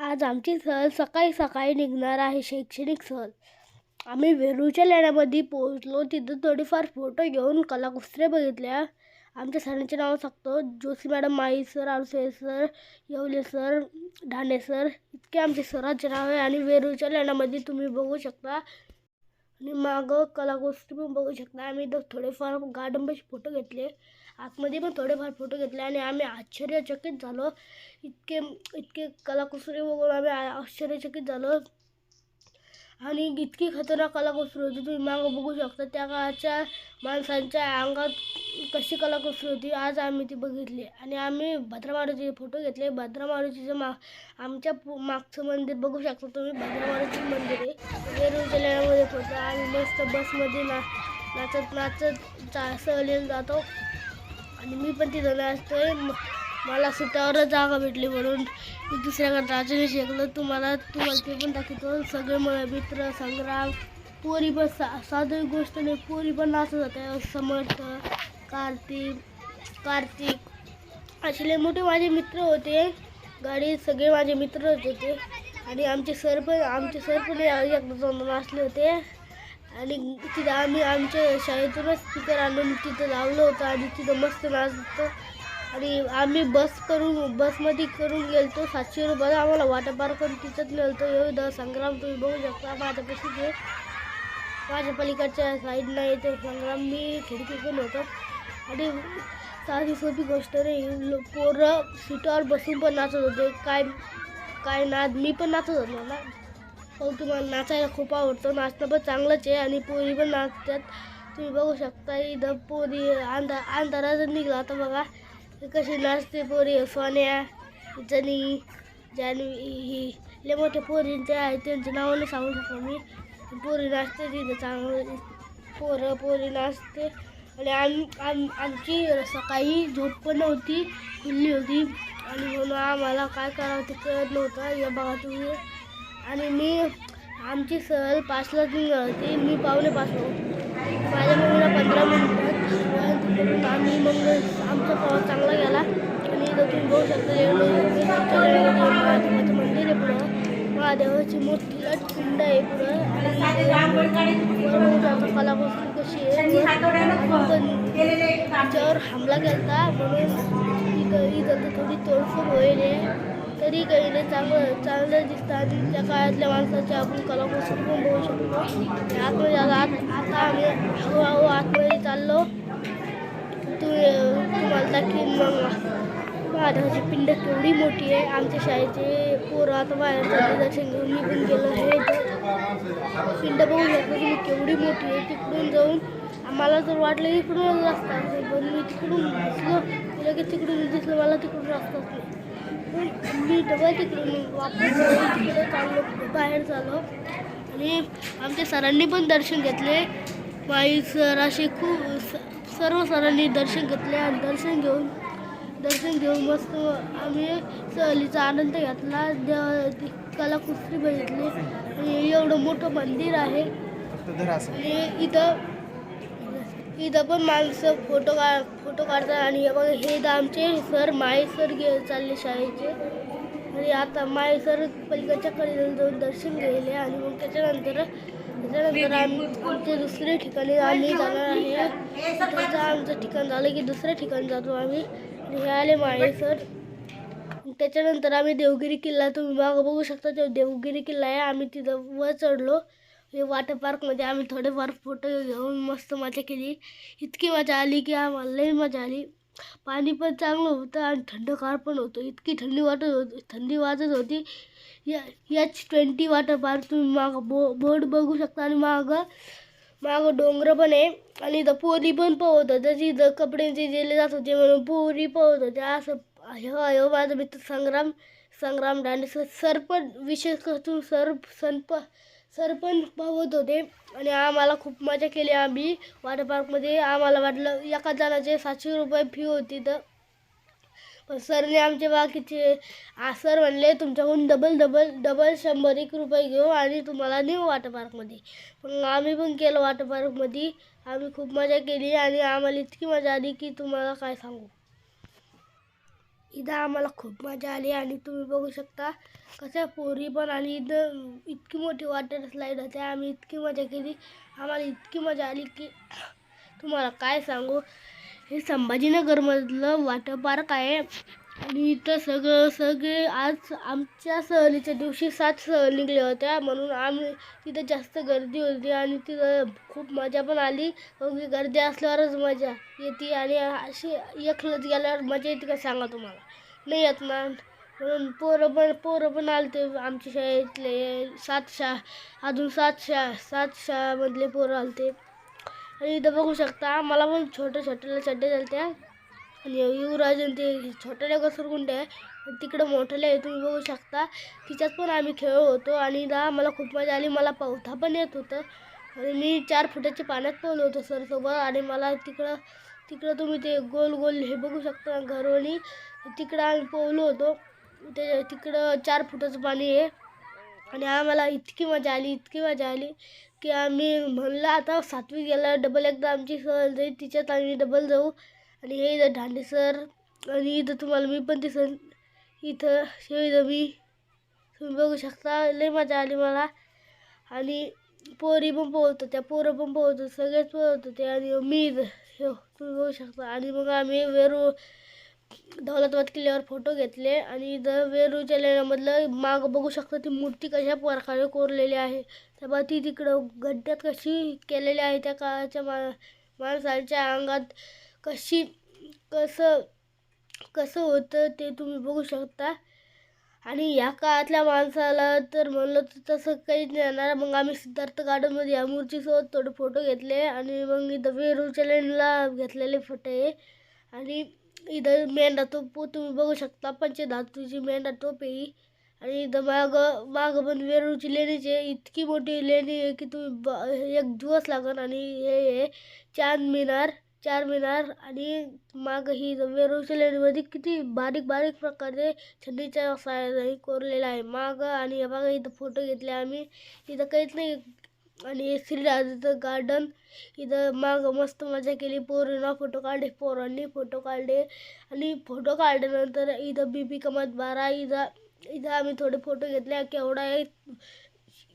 आज आमची सहल सकाळी सकाळी निघणार आहे शैक्षणिक सहल. आम्ही वेरूळच्या लेण्यामध्ये पोहोचलो. तिथं थोडेफार फोटो घेऊन कलाकुसऱ्या बघितल्या. आमच्या सरांचे नाव सांगतो. Joshi madam Mai sir Aarse sir Yevle sir Dhane sir. इतके आमचे सरांचे नाव आहे आणि वेरूळच्या लेण्यामध्ये तुम्ही बघू शकता. आणि मागं कलाकुसरी पण बघू शकता. आम्ही इथं थोडेफार गार्डनपाशी फोटो घेतले. आतमध्ये पण थोडेफार फोटो घेतले आणि आम्ही आश्चर्यचकित झालो. इतके इतके कलाकुसरी बघून आम्ही आश्चर्यचकित झालो. आणि इतकी खतरनाक कलाकुसरी होती तुम्ही मागं बघू शकता. त्या काळाच्या माणसांच्या अंगात कशी कलाकुसरी होती आज आम्ही ती बघितली. आणि आम्ही भद्रमारुतीचे फोटो घेतले. भद्रमारुतीचं मा आमच्या मागचं मंदिर बघू शकता तुम्ही. भद्रमारुती मंदिर आहे. वेरूळ जिल्ह्यामध्ये पोहोचलो आणि मस्त बसमध्ये ना नाचत नाचत चा सहलीला जातो. आणि मी पण तिथं नाचतोय मला सुटावरच जागा भेटली म्हणून मी दुसऱ्याकडे राजूने नाही शिकलो तुम्हाला तुम्हाला ते पण दाखवतो सगळे मला मित्र संग्राम पोरी पण सा साधी गोष्ट नाही पोरी पण नाचत होत्या समर्थ कार्तिक कार्तिक असे लय मोठे माझे मित्र होते गाडी सगळे माझे मित्रच होते आणि आमचे सर पण आमचे सर पण एकदा जाऊन नाचले होते आणि तिथं आम्ही आमच्या शाळेतूनच स्पीकर आणून तिथं लावलं होतं आणि तिथं मस्त नाचतो आणि आम्ही बस करून बसमध्ये करून गेलतो. सातशे रुपये आम्हाला वाटर पार्क करून तिथंच नेलतो एवढं संग्राम तुम्ही बघू शकता. माझ्यापाशी ते. माझ्या पलीकडच्या साईडला येते संग्राम मी खिडकीतून होतो. आणि साधी सोपी गोष्ट नाही पोरं सीटावर बसून पण नाचत होते. काय काय नाच मी पण नाचत होतो ना. हो तुम्हाला नाचायला खूप आवडतं. नाचणं पण चांगलंच आहे आणि पोरी पण नाचतात. तुम्ही बघू शकता इथं पोरी अंधा अंधाराचा निघला होता बघा कशी नाचते पोरी. सोन्या जनी जानवी ही लय मोठ्या पोरींचे आहे त्यांचं नाव नाही सांगू शकतो मी. पोरी नाचते तिथं चांगलं पोरं पोरी नाचते. आणि आम आम आमची सकाळी झोप पण नव्हती खुल्ली होती. आणि म्हणून आम्हाला काय करावं ते कळत नव्हतं. या बघा तुम्ही. आणि मी आमची सहल निघाली होती. मी पावणे पाचला माझ्या मम्मीला पंधरा मिनिटात आम्ही मग आमचा प्रवास चांगला गेला. आणि इथं तुम्ही बघू शकता मंदिर आहे पुढं. महादेवाची मोठी लटकुंड आहे पुढं. आणि कलाकुसरी कशी आहे. पण त्याच्यावर हमला केला म्हणून इथं थोडी तोडफोड होईल आहे. तरी काही नाही चांगलं चांगलं दिसतं आणि त्या काळातल्या माणसाची आपण कलाकुसरी पण बघू शकतो. आणि आतमध्ये आता आता आम्ही हळूहळू आतमध्ये चाललो. तुम्ही तुम्हाला दाखवीन मग महादेवाची पिंड केवढी मोठी आहे. आमच्या शाळेचे पोरं आता बाहेर चालले दर्शन घेऊन मी पण गेलो आहे पिंड बघू शकतो तुम्ही केवढी मोठी आहे. तिकडून जाऊन आम्हाला तर वाटलं इकडूनच रस्ता असेल पण मी तिकडून दिसलो लगेच तिकडून दिसलं मला तिकडून रस्ता नाही. मी डबल तिकडून वापस तिकडे चाललो बाहेर चाललो आणि आमच्या सरांनी पण दर्शन घेतले. माई सर असे खूप सर्व सरांनी दर्शन घेतले आणि दर्शन घेऊन दर्शन घेऊन मस्त आम्ही सहलीचा आनंद घेतला. देव कलाकुसरी बघितली. आणि एवढं मोठं मंदिर आहे. आणि इथं इथं पण माणसं फोटो का फोटो काढतात आणि हे बघा हे इथं आमचे सर माय सर गे चालले शाळेचे. आणि आता माय सर पलीकडच्या कडे जाऊन दर्शन गेले आणि मग त्याच्यानंतर त्याच्यानंतर आम्ही पुढचे दुसऱ्या ठिकाणी आम्ही जाणार आहे. त्याचं आमचं ठिकाण झालं की दुसऱ्या ठिकाणी जातो आम्ही. हे आले माळे सर. त्याच्यानंतर आम्ही देवगिरी किल्ला तुम्ही मागं बघू शकता तो देवगिरी किल्ला आहे. आम्ही तिथं वर चढलो. हे वॉटर पार्कमध्ये आम्ही थोडेफार फोटो घेऊन मस्त मजा केली. इतकी मजा आली की आम्हाला लई मजा आली. पाणी पण चांगलं होतं आणि थंडगार पण होतं. इतकी थंडी वाटत होती थंडी वाजत होती. या याच ट्वेंटी वॉटर पार्क तुम्ही मागं बो बोर्ड बघू शकता आणि मागं मागं डोंगर पण आहे. आणि इथं पोरी पण पोहत होत्या इथं कपड्यांचे दिले जात होते म्हणून पोरी पोहत होत्या असं ह्यो अयो हो माझा मित्र संग्राम. संग्राम दांडे सर सर विशेष करून सर संप सरपंच पण होते. आणि आम्हाला खूप मजा केली आम्ही. वॉटर पार्कमध्ये आम्हाला वाटलं एका जणाचे सातशे रुपये फी होती तर. पण सरने आमचे बाकीचे सर म्हणले तुमच्याकडून डबल डबल डबल शंभर एक रुपये घेऊ आणि तुम्हाला नेऊ वॉटर पार्कमध्ये. पण आम्ही पण केलं वॉटर पार्कमध्ये. आम्ही खूप मजा केली आणि आम्हाला इतकी मजा आली की तुम्हाला काय सांगू. इथं आम्हाला खूप मजा आली आणि तुम्ही बघू शकता कसं पोरी पण आणि इथं इतकी मोठी वॉटर स्लाईड होते आम्ही इतकी मजा केली. आम्हाला इतकी मजा आली की तुम्हाला काय सांगू? हे संभाजीनगरमधलं वॉटर पार्क आहे. आणि इथं सगळं सगळे आज आमच्या सहलीच्या दिवशी सात सहल निघल्या होत्या. म्हणून आम्ही तिथं जास्त गर्दी होती आणि तिथं खूप मजा पण आली. की गर्दी असल्यावरच मजा येते आणि अशी एकलंच गेल्यावर मजा येते का सांगा तुम्हाला? नाही येत ना. म्हणून पोरं पण पोरं पण आले ते आमच्या शाळेतले. सात शा अजून सात शा सात शाळामधले पोरं आलते. आणि इथं बघू शकता मला पण छोट्या छोट्याला चड्डे झालत्या. आणि युवराज आणि ते छोट्या घसरगुंडे आहे. तिकडे तिकडं मोठ्याला आहे तुम्ही बघू शकता. तिच्यात पण आम्ही खेळ होतो आणि दा मला खूप मजा आली. मला पावथा पण येत होतं. आणि मी चार फुटाच्या पाण्यात पोहलो होतो सरसोबत आणि मला तिकडं तिकडं तुम्ही ते गोल गोल हे बघू शकता घरवणी. तिकडं आम्ही पोहलो होतो. ते तिकडं चार फुटाचं पाणी आहे. आणि आम्हाला इतकी मजा आली इतकी मजा आली की आम्ही म्हणलं आता सातवी गेला डबल एकदा आमची सहल जाईल. तिच्यात आम्ही डबल जाऊ. आणि हे इथं दांडे सर आणि इथं तुम्हाला मी पण दिसन. इथं इथं मी तुम्ही बघू शकता. लई मजा आली मला. आणि पोरी पण पोहत होत्या पोरं पण पोहत होते सगळेच पोहत होते आणि मी हे तुम्ही बघू शकता. आणि मग आम्ही वेरू दौलताबाद किल्ल्यावर फोटो घेतले आणि इथं वेरूच्या लेण्यामधलं माग बघू शकता ती मूर्ती कशा प्रकारे कोरलेली आहे. तेव्हा ती तिकडं गड्ड्यात कशी केलेली आहे त्या काळाच्या मा माणसांच्या अंगात कशी कसं कसं होतं ते तुम्ही बघू शकता. आणि या काळातल्या माणसाला तर म्हणलं तर तसं काहीच नाही येणार मग आम्ही सिद्धार्थ गार्डनमध्ये या मूर्तीसोबत थोडे फोटो घेतले आणि मग इथं वेरूळच्या लेनला घेतलेले फोटो आहे आणि इथं मेंढा तोप तुम्ही बघू शकता पंचधातूची मेंढा टोप आहे आणि इथं मागं मागं पण वेरूळची लेणीची आहे. इतकी मोठी लेणी आहे की तुम्ही ब एक दिवस लागन आणि हे आहे मिनार. चार मिनार आणि मागं ही इथं लेणीमध्ये किती बारीक बारीक प्रकारे छडीच्या साह्याने कोरलेला आहे. मागं आणि हे इथं फोटो घेतले आम्ही. इथं काहीच नाही. आणि श्रीराजाचं गार्डन इथं मागं मस्त मजा केली. पोरांना फोटो काढले पोरांनी फोटो काढले. आणि फोटो काढल्यानंतर इथं बीबी कमत बारा इथं इथं आम्ही थोडे फोटो घेतले. केवढा आहे?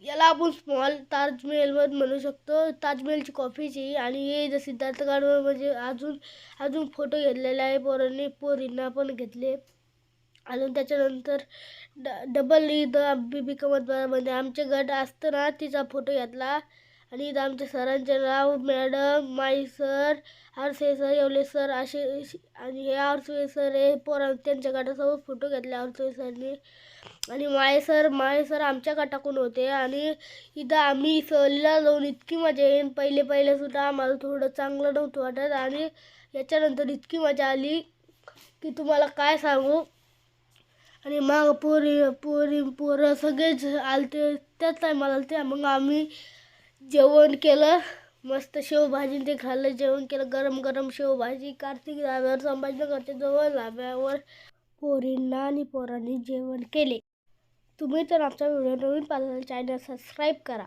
याला आपण स्मॉल ताजमहल म्हणू शकतो. ताजमहलची कॉफीची आणि हे जर सिद्धार्थ गार्डन म्हणजे अजून अजून फोटो घेतलेले आहे. पोरांनी पोरींना पण घेतले. अजून त्याच्यानंतर ड डबल इथं बीबी कमतमध्ये म्हणजे आमचे गट असतं ना तिचा फोटो घेतला. आणि इथं आमच्या सरांचे नाव madam Mai sir Aarse sir Yevle sir असे आणि हे आरसे सर हे पोरा त्यांच्या गटासोबत फोटो घेतले आरसे सरने. आणि माय सर माय सर आमच्या गटाकून होते आणि इथं आम्ही सहलीला जाऊन इतकी मजा येईन. पहिले पहिले सुद्धा आम्हाला थोडं चांगलं नव्हतं वाटत आणि याच्यानंतर इतकी मजा आली की तुम्हाला काय सांगू? आणि मग पोरी पोरी पोरं सगळेच आलते त्याच टायमाला आलते. मग आम्ही जेवण केलं. मस्त शेवभाजी ते खाल्लं जेवण केलं. गरम गरम शेवभाजी कार्तिक धाब्यावर संभाजीनगरच्या जवळ धाब्यावर. पोरींना आणि पोरांनी जेवण केले. तुम्ही तर आमचा व्हिडिओ नवीन पाहिला चॅनल सबस्क्राईब करा.